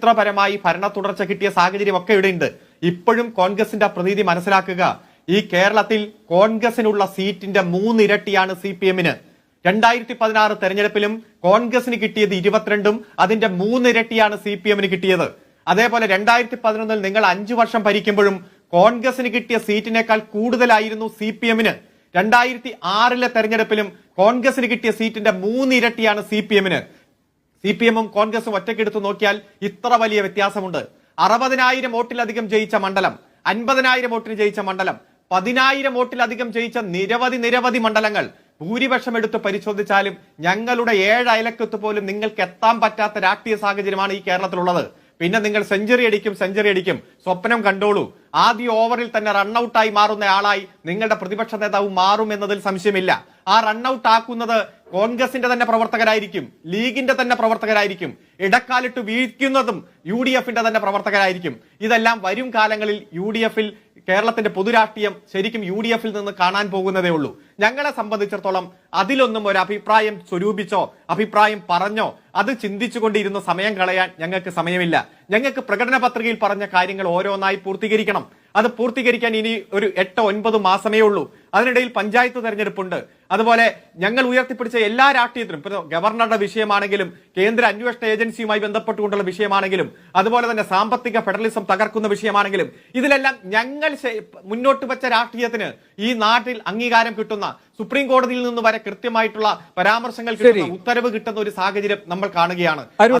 ചരിത്രപരമായി ഭരണ തുടർച്ച കിട്ടിയ സാഹചര്യം ഒക്കെ ഇവിടെയുണ്ട്. ഇപ്പോഴും കോൺഗ്രസിന്റെ പ്രതീതി മനസ്സിലാക്കുക ഈ കേരളത്തിൽ കോൺഗ്രസിനുള്ള സീറ്റിന്റെ മൂന്നിരട്ടിയാണ് സി പി എമ്മിന് രണ്ടായിരത്തി പതിനാറ് തെരഞ്ഞെടുപ്പിലും കോൺഗ്രസിന് കിട്ടിയത് ഇരുപത്തിരണ്ടും അതിന്റെ മൂന്നിരട്ടിയാണ് സി പി എമ്മിന് കിട്ടിയത്. അതേപോലെ രണ്ടായിരത്തി പതിനൊന്നിൽ നിങ്ങൾ അഞ്ചു വർഷം ഭരിക്കുമ്പോഴും കോൺഗ്രസിന് കിട്ടിയ സീറ്റിനേക്കാൾ കൂടുതലായിരുന്നു സി പി എമ്മിന് രണ്ടായിരത്തി ആറിലെ തെരഞ്ഞെടുപ്പിലും കോൺഗ്രസിന് കിട്ടിയ സീറ്റിന്റെ മൂന്നിരട്ടിയാണ് സി പി എമ്മിന് സി പി എമ്മും കോൺഗ്രസും ഒറ്റക്കെടുത്ത് നോക്കിയാൽ ഇത്ര വലിയ വ്യത്യാസമുണ്ട്. അറുപതിനായിരം വോട്ടിലധികം ജയിച്ച മണ്ഡലം അൻപതിനായിരം വോട്ടിന് ജയിച്ച മണ്ഡലം പതിനായിരം വോട്ടിലധികം ജയിച്ച നിരവധി നിരവധി മണ്ഡലങ്ങൾ ഭൂരിപക്ഷം എടുത്ത് പരിശോധിച്ചാലും ഞങ്ങളുടെ ഏഴ് അയലക്കത്ത് പോലും നിങ്ങൾക്ക് എത്താൻ പറ്റാത്ത രാഷ്ട്രീയ സാഹചര്യമാണ് ഈ കേരളത്തിലുള്ളത്. പിന്നെ നിങ്ങൾ സെഞ്ചുറി അടിക്കും സെഞ്ചുറി അടിക്കും. സ്വപ്നം കണ്ടോളൂ. ആദ്യ ഓവറിൽ തന്നെ റണ്ണൌട്ടായി മാറുന്ന ആളായി നിങ്ങളുടെ പ്രതിപക്ഷ നേതാവ് മാറും എന്നതിൽ സംശയമില്ല. ആ റണ്ണൌട്ട് ആക്കുന്നത് കോൺഗ്രസിന്റെ തന്നെ പ്രവർത്തകരായിരിക്കും ലീഗിന്റെ തന്നെ പ്രവർത്തകരായിരിക്കും ഇടക്കാലിട്ട് വീഴ്ക്കുന്നതും യു ഡി എഫിന്റെ തന്നെ പ്രവർത്തകരായിരിക്കും. ഇതെല്ലാം വരും കാലങ്ങളിൽ യു ഡി എഫിൽ കേരളത്തിന്റെ പൊതുരാഷ്ട്രീയം ശരിക്കും യു ഡി എഫിൽ നിന്ന് കാണാൻ പോകുന്നതേ ഉള്ളൂ. ഞങ്ങളെ സംബന്ധിച്ചിടത്തോളം അതിലൊന്നും ഒരു അഭിപ്രായം സ്വരൂപിച്ചോ അഭിപ്രായം പറഞ്ഞോ അത് ചിന്തിച്ചുകൊണ്ടിരുന്ന സമയം കളയാൻ ഞങ്ങൾക്ക് സമയമില്ല. ഞങ്ങൾക്ക് പ്രകടന പത്രികയിൽ പറഞ്ഞ കാര്യങ്ങൾ ഓരോന്നായി പൂർത്തീകരിക്കണം. അത് പൂർത്തീകരിക്കാൻ ഇനി ഒരു എട്ടോ ഒൻപത് മാസമേ ഉള്ളൂ. അതിനിടയിൽ പഞ്ചായത്ത് തെരഞ്ഞെടുപ്പുണ്ട്. അതുപോലെ ഞങ്ങൾ ഉയർത്തിപ്പിടിച്ച എല്ലാ രാഷ്ട്രീയത്തിലും ഇപ്പോൾ ഗവർണറുടെ വിഷയമാണെങ്കിലും കേന്ദ്ര അന്വേഷണ ഏജൻസിയുമായി ബന്ധപ്പെട്ടുകൊണ്ടുള്ള വിഷയമാണെങ്കിലും അതുപോലെ തന്നെ സാമ്പത്തിക ഫെഡറലിസം തകർക്കുന്ന വിഷയമാണെങ്കിലും ഇതിലെല്ലാം ഞങ്ങൾ മുന്നോട്ട് വെച്ച രാഷ്ട്രീയത്തിന് ഈ നാട്ടിൽ അംഗീകാരം കിട്ടുന്ന സുപ്രീം കോടതിയിൽ നിന്ന് വരെ കൃത്യമായിട്ടുള്ള പരാമർശങ്ങൾ കിട്ടുന്ന ഉത്തരവ് കിട്ടുന്ന ഒരു സാഹചര്യം നമ്മൾ കാണുകയാണ്.